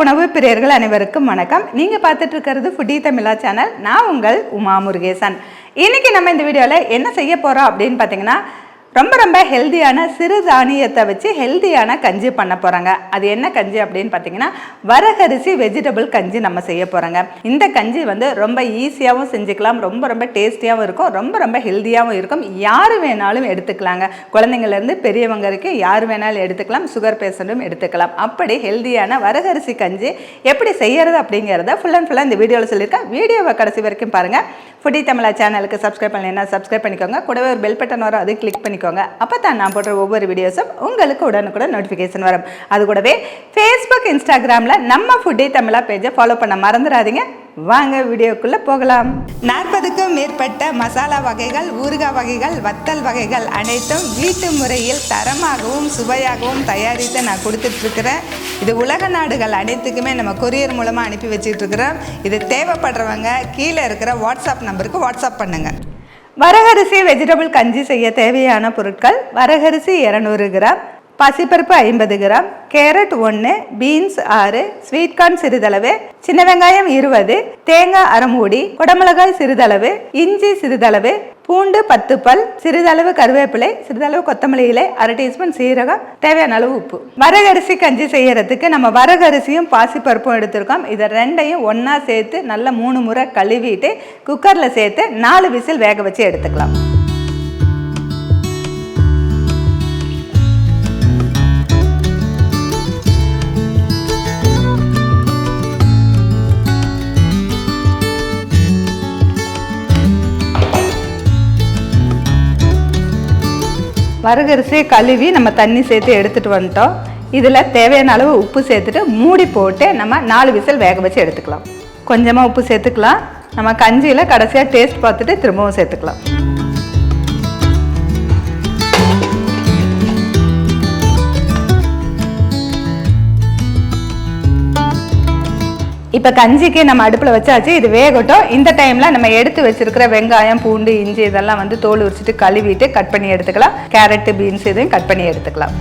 உணவு பிரியர்கள் அனைவருக்கும் வணக்கம். நீங்கள் பார்த்துட்டு இருக்கிறது ஃபுட்டி தமிழா சேனல் நான் உங்கள் உமா முருகேசன். இன்னைக்கு நம்ம இந்த வீடியோவில் என்ன செய்ய போகிறோம் அப்படின்னு பார்த்தீங்கன்னா ரொம்ப ரொம்ப ஹெல்தியான சிறுதானியத்தை வச்சு ஹெல்தியான கஞ்சி பண்ண போகிறாங்க அது என்ன கஞ்சி அப்படின்னு பார்த்தீங்கன்னா வரகரிசி வெஜிடபிள் கஞ்சி நம்ம செய்ய போகிறாங்க இந்த கஞ்சி வந்து ரொம்ப ஈஸியாகவும் செஞ்சுக்கலாம் ரொம்ப ரொம்ப டேஸ்டியாகவும் இருக்கும் ரொம்ப ரொம்ப ஹெல்தியாகவும் இருக்கும். யார் வேணாலும் எடுத்துக்கலாங்க. குழந்தைங்கள்லேருந்து பெரியவங்க வரைக்கும் யார் வேணாலும் எடுத்துக்கலாம் சுகர் பேஷண்ட்டும் எடுத்துக்கலாம். அப்படி ஹெல்தியான வரகரிசி கஞ்சி எப்படி செய்யறது அப்படிங்கிறத ஃபுல் அண்ட் ஃபுல்லாக இந்த வீடியோவில் சொல்லியிருக்கேன். வீடியோவை கடைசி வரைக்கும் பாருங்கள் ஃபுட்டி தமிழா சேனலுக்கு சப்ஸ்கிரைப் பண்ணலைன்னா சப்ஸ்கிரைப் பண்ணிக்கோங்க. கூடவே ஒரு பெல் பட்டன் வரும் அது கிளிக் பண்ணிக்கோங்க. அப்போ தான் நான் போடுற ஒவ்வொரு வீடியோஸும் உங்களுக்கு உடனுக்குடன் நோட்டிஃபிகேஷன் வரும். அது கூடவே ஃபேஸ்புக் இன்ஸ்டாகிராமில் நம்ம ஃபுட்டே தமிழா பேஜை ஃபாலோ பண்ண மறந்துடாதீங்க. வாங்க வீடியோக்குள்ளே போகலாம். நாற்பதுக்கும் மேற்பட்ட மசாலா வகைகள் ஊறுகாய் வகைகள் வத்தல் வகைகள் அனைத்தும் வீட்டு முறையில் தரமாகவும் சுவையாகவும் தயாரித்து நான் கொடுத்துட்ருக்குறேன். இது உலக நாடுகள் அனைத்துக்குமே நம்ம கொரியர் மூலமாக அனுப்பி வச்சிட்ருக்குறோம். இது தேவைப்படுறவங்க கீழே இருக்கிற வாட்ஸ்அப் நம்பருக்கு வாட்ஸ்அப் பண்ணுங்கள் வரகரிசி வெஜிடபிள் கஞ்சி செய்ய தேவையான பொருட்கள் வரகரிசி இரநூறு கிராம் பசிப்பருப்பு ஐம்பது கிராம் கேரட் ஒன்று பீன்ஸ் ஆறு ஸ்வீட் கார்ன் சிறிதளவு சின்ன வெங்காயம் இருபது தேங்காய் அரைமூடி குடமிளகாய் சிறிதளவு இஞ்சி சிறிதளவு பூண்டு பத்து பல் சிறிதளவு கருவேப்பிலை சிறிதளவு கொத்தமல்லி இலை அரை டீஸ்பூன் சீரகம் தேவையான அளவு உப்பு. வரகரிசி கஞ்சி செய்யறதுக்கு நம்ம வரகரிசியும் பாசிப்பருப்பும் எடுத்திருக்கோம். இதை ரெண்டையும் ஒன்றா சேர்த்து நல்லா மூணு முறை கழுவிட்டு குக்கரில் சேர்த்து நாலு விசில் வேக வச்சு எடுத்துக்கலாம். வரகரிசியை கழுவி நம்ம தண்ணி சேர்த்து எடுத்துகிட்டு வந்துட்டோம். இதில் தேவையான அளவு உப்பு சேர்த்துட்டு மூடி போட்டு நம்ம நாலு விசில் வேக வச்சு எடுத்துக்கலாம். கொஞ்சமாக உப்பு சேர்த்துக்கலாம். நம்ம கஞ்சியில் கடைசியாக டேஸ்ட் பார்த்துட்டு திரும்பவும் சேர்த்துக்கலாம். இப்போ கஞ்சிக்கு நம்ம அடுப்பில் வச்சாச்சு இது வேகட்டும். இந்த டைமில் நம்ம எடுத்து வச்சிருக்கிற வெங்காயம் பூண்டு இஞ்சி இதெல்லாம் வந்து தோல் உரிச்சிட்டு கழுவிட்டு கட் பண்ணி எடுத்துக்கலாம். கேரட்டு பீன்ஸ் இதையும் கட் பண்ணி எடுத்துக்கலாம்.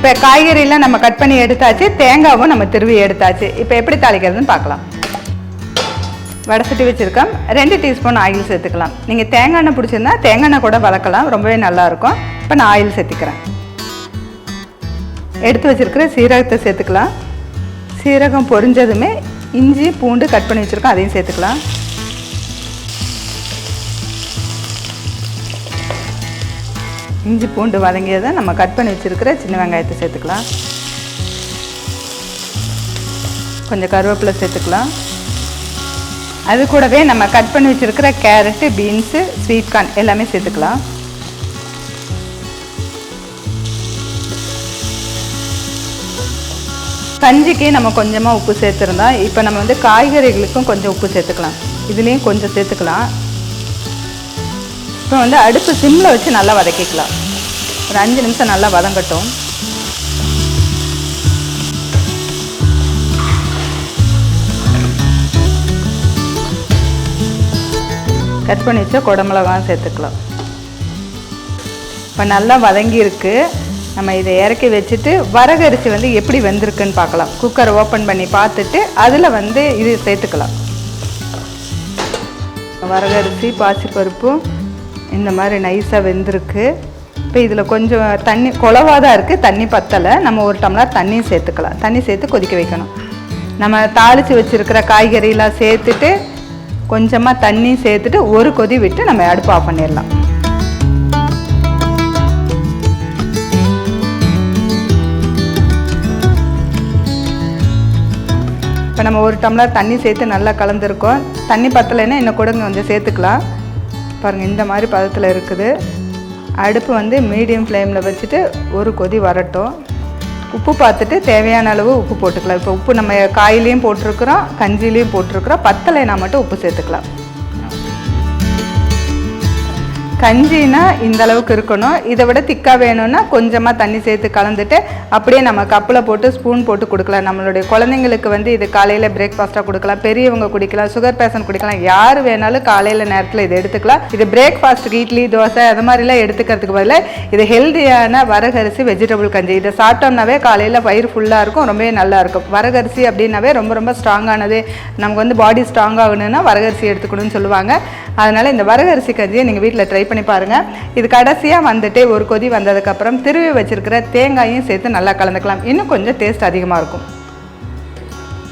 இப்போ காய்கறியெல்லாம் நம்ம கட் பண்ணி எடுத்தாச்சு தேங்காவும் நம்ம திருவி எடுத்தாச்சு. இப்போ எப்படி தாளிக்கிறதுன்னு பார்க்கலாம். வடசட்டி வச்சுருக்கோம். ரெண்டு டீஸ்பூன் ஆயில் சேர்த்துக்கலாம். நீங்கள் தேங்காய் எண்ணெய் பிடிச்சிருந்தா தேங்காய் எண்ணெய் கூட வளர்க்கலாம். ரொம்பவே நல்லாயிருக்கும். இப்போ நான் ஆயில் சேர்த்துக்கிறேன். எடுத்து வச்சுருக்கிற சீரகத்தை சேர்த்துக்கலாம். சீரகம் பொரிஞ்சதுமே இஞ்சி பூண்டு கட் பண்ணி வச்சுருக்கோம். அதையும் சேர்த்துக்கலாம். இஞ்சி பூண்டு வதங்கியதை நம்ம கட் பண்ணி வச்சுருக்கிற சின்ன வெங்காயத்தை சேர்த்துக்கலாம். கொஞ்சம் கருவேப்பிலை சேர்த்துக்கலாம். அது கூடவே நம்ம கட் பண்ணி வச்சுருக்கிற கேரட்டு பீன்ஸு ஸ்வீட் கார்ன் எல்லாமே சேர்த்துக்கலாம். கஞ்சிக்கு நம்ம கொஞ்சமாக உப்பு சேர்த்துருந்தோம் இப்போ நம்ம வந்து காய்கறிகளுக்கும் கொஞ்சம் உப்பு சேர்த்துக்கலாம். இதுலேயும் கொஞ்சம் சேர்த்துக்கலாம். இப்போ வந்து அடுப்பு சிம்மில் வச்சு நல்லா வதக்கிக்கலாம். ஒரு அஞ்சு நிமிஷம் நல்லா வதங்கட்டும். கட் பண்ணி வச்சா குடமிளகாயும் சேர்த்துக்கலாம். இப்போ நல்லா வதங்கியிருக்கு. நம்ம இதை இறக்கி வச்சுட்டு வரகரிசி வந்து எப்படி வெந்திருக்குன்னு பார்க்கலாம். குக்கரை ஓப்பன் பண்ணி பார்த்துட்டு அதில் வந்து இது சேர்த்துக்கலாம். வரகரிசி பாசிப்பருப்பும் இந்த மாதிரி நைஸாக வெந்திருக்கு. இப்போ இதில் கொஞ்சம் தண்ணி குழவாக தான் இருக்குது தண்ணி பத்தலை. நம்ம ஒரு டம்ளர் தண்ணி சேர்த்துக்கலாம். தண்ணி சேர்த்து கொதிக்க வைக்கணும். நம்ம தாளித்து வச்சுருக்கிற காய்கறியெலாம் சேர்த்துட்டு கொஞ்சமாக தண்ணி சேர்த்துட்டு ஒரு கொதி விட்டு நம்ம அடுப்பு ஆஃப் பண்ணிடலாம். இப்போ நம்ம ஒரு டம்ளர் தண்ணி சேர்த்து நல்லா கலந்துருக்கோம். தண்ணி பத்தலைன்னா இன்னும் கூட கொஞ்சம் சேர்த்துக்கலாம். பாருங்கள் இந்த மாதிரி பதத்தில் இருக்குது. அடுப்பு வந்து மீடியம் ஃப்ளேமில் வச்சுட்டு ஒரு கொதி வரட்டும். உப்பு பார்த்துட்டு தேவையான அளவு உப்பு போட்டுக்கலாம். இப்போ உப்பு நம்ம காயிலையும் போட்டிருக்கிறோம் கஞ்சிலையும் போட்டிருக்கிறோம். பத்தலைனா மட்டும் உப்பு சேர்த்துக்கலாம். கஞ்சினா இந்த அளவுக்கு இருக்கணும். இதை விட திக்காக வேணும்னா கொஞ்சமாக தண்ணி சேர்த்து கலந்துட்டு அப்படியே நம்ம கப்பில் போட்டு ஸ்பூன் போட்டு கொடுக்கலாம். நம்மளுடைய குழந்தைங்களுக்கு வந்து இது காலையில் பிரேக்ஃபாஸ்ட்டாக கொடுக்கலாம். பெரியவங்க குடிக்கலாம் சுகர் பேஷண்ட் குடிக்கலாம். யார் வேணாலும் காலையில் நேரத்தில் இதை எடுத்துக்கலாம். இது பிரேக்ஃபாஸ்ட்டுக்கு இட்லி தோசை அது மாதிரிலாம் எடுத்துக்கிறதுக்கு பதிலாக இது ஹெல்த்தியான வரகரிசி வெஜிடபிள் கஞ்சி. இதை சாப்பிட்டோம்னாவே காலையில் வயிறு ஃபுல்லாக இருக்கும் ரொம்பவே நல்லா இருக்கும். வரகரிசி அப்படின்னாவே ரொம்ப ரொம்ப ஸ்ட்ராங்கானது நமக்கு வந்து பாடி ஸ்ட்ராங் ஆகணும்னா வரகரிசி எடுத்துக்கணும்னு சொல்லுவாங்க. அதனால் இந்த வரகரிசி கஞ்சியை நீங்கள் வீட்டில் ட்ரை பண்ணி பாருங்கள் இது கடைசியாக வந்துட்டு ஒரு கொதி வந்ததுக்கப்புறம் திருவி வச்சுருக்கிற தேங்காயும் சேர்த்து நல்லா கலந்துக்கலாம். இன்னும் கொஞ்சம் டேஸ்ட் அதிகமாக இருக்கும்.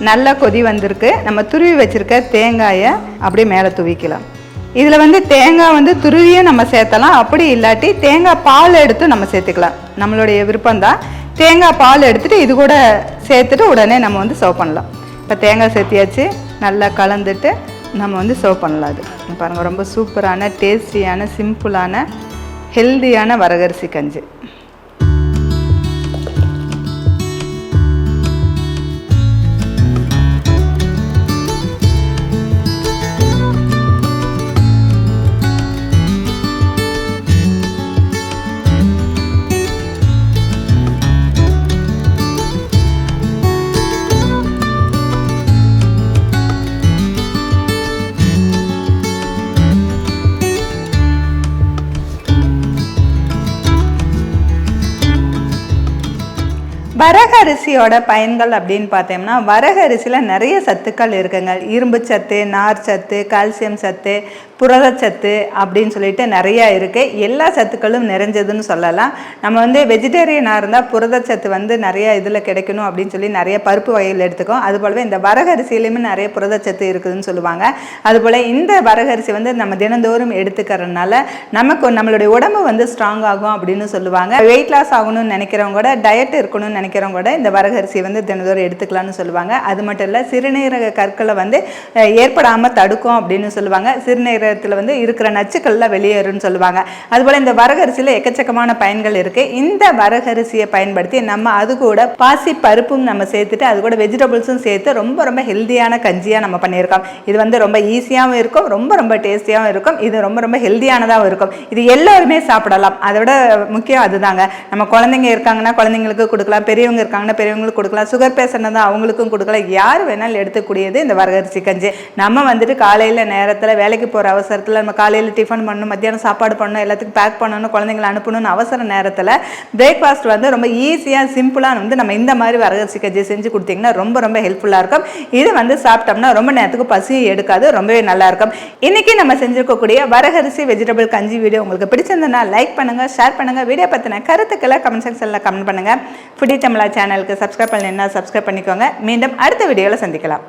நல்லா கொதி வந்திருக்கு. நம்ம துருவி வச்சுருக்க தேங்காயை அப்படியே மேலே தூவிக்கலாம். இதில் வந்து தேங்காய் வந்து துருவியும் நம்ம சேர்த்தலாம். அப்படி இல்லாட்டி தேங்காய் பால் எடுத்து நம்ம சேர்த்துக்கலாம். நம்மளுடைய விருப்பம்தான். தேங்காய் பால் எடுத்துகிட்டு இது கூட சேர்த்துட்டு உடனே நம்ம வந்து சர்வ் பண்ணலாம். இப்போ தேங்காய் சேர்த்தியாச்சு. நல்லா கலந்துட்டு நம்ம வந்து சர்வ் பண்ணலாம் அது. பாருங்கள் ரொம்ப சூப்பரான டேஸ்டியான சிம்பிளான ஹெல்தியான வரகரிசி கஞ்சி. வரகரிசியோட பயன்கள் அப்படின்னு பார்த்தோம்னா வரகரிசியில் நிறைய சத்துக்கள் இருக்குங்க. இரும்பு சத்து நார் சத்து கால்சியம் சத்து புரதச்சத்து அப்படின்னு சொல்லிட்டு நிறையா இருக்குது எல்லா சத்துக்களும் நிறைஞ்சதுன்னு சொல்லலாம். நம்ம வந்து வெஜிடேரியனாக இருந்தால் புரதச்சத்து வந்து நிறைய இதில் கிடைக்கணும் அப்படின்னு சொல்லி நிறைய பருப்பு வகையில் எடுத்துக்கோம். அதுபோலவே இந்த வரகரிசியிலையுமே நிறைய புரதச்சத்து இருக்குதுன்னு சொல்லுவாங்க. அதுபோல் இந்த வரகரிசி வந்து நம்ம தினந்தோறும் எடுத்துக்கிறதுனால நமக்கு நம்மளுடைய உடம்பு வந்து ஸ்ட்ராங் ஆகும் அப்படின்னு சொல்லுவாங்க. வெயிட் லாஸ் ஆகணும்னு நினைக்கிறவங்க கூட டயட் இருக்கணும்னு நினைக்கிறவங்க கூட இந்த வரகரிசி வந்து தினதோறும் எடுத்துக்கலாம்னு சொல்லுவாங்க. அது மட்டும் இல்லை சிறுநீரக கற்களை வந்து ஏற்படாமல் தடுக்கும் அப்படின்னு சொல்லுவாங்க. சிறுநீரகத்தில் வந்து இருக்கிற நச்சுக்கள்லாம் வெளியேறும்னு சொல்லுவாங்க. அதுபோல் இந்த வரகரிசியில் எக்கச்சக்கமான பயன்கள் இருக்குது இந்த வரகரிசியை பயன்படுத்தி நம்ம அது கூட பாசி பருப்பும் நம்ம சேர்த்துட்டு அது கூட வெஜிடபிள்ஸும் சேர்த்து ரொம்ப ரொம்ப ஹெல்த்தியான கஞ்சியாக நம்ம பண்ணியிருக்கோம். இது வந்து ரொம்ப ஈஸியாகவும் இருக்கும் ரொம்ப ரொம்ப டேஸ்டியாகவும் இருக்கும். இது ரொம்ப ரொம்ப ஹெல்த்தியானதாகவும் இருக்கும். இது எல்லாருமே சாப்பிடலாம். அதை விட முக்கியம் அதுதாங்க. நம்ம குழந்தைங்க இருக்காங்கன்னா குழந்தைங்களுக்கு கொடுக்கலாம் பெரியவங்க இருக்காங்கன்னா பெரியவங்களுக்கு கொடுக்கலாம். சுகர் பேஷண்ட் தான் அவங்களுக்கும் கொடுக்கலாம். யார் வேணாலும் எடுத்துக்கூடியது இந்த வரகரிசி கஞ்சி. நம்ம வந்துட்டு காலையில் நேரத்தில் வேலைக்கு போகிற அவசரத்தில் நம்ம காலையில் டிஃபன் பண்ணணும் மத்தியானம் சாப்பாடு பண்ணணும் எல்லாத்துக்கும் பேக் பண்ணணும் குழந்தைங்களை அனுப்பணும்னு அவசர நேரத்தில் பிரேக்ஃபாஸ்ட் வந்து ரொம்ப ஈஸியாக சிம்பிளாக வந்து நம்ம இந்த மாதிரி வரகரிசி கஞ்சி செஞ்சு கொடுத்தீங்கன்னா ரொம்ப ரொம்ப ஹெல்ப்ஃபுல்லாக இருக்கும். இது வந்து சாப்பிட்டோம்னா ரொம்ப நேரத்துக்கு பசியும் எடுக்காது ரொம்பவே நல்லாயிருக்கும் இன்றைக்கி நம்ம செஞ்சுருக்கக்கூடிய வரகரிசி வெஜிடபிள் கஞ்சி வீடியோ உங்களுக்கு பிடிச்சிருந்தனா லைக் பண்ணுங்கள் ஷேர் பண்ணுங்கள் வீடியோ பற்றின கருத்துக்களை கமெண்ட் செக்ஷனில் கமெண்ட் பண்ணுங்கள் ஃபுடி தமிழா சேனலுக்கு சப்ஸ்கிரைப் பண்ணலைன்னா சப்ஸ்கிரைப் பண்ணிக்கோங்க. மீண்டும் அடுத்த வீடியோவில் சந்திக்கலாம்.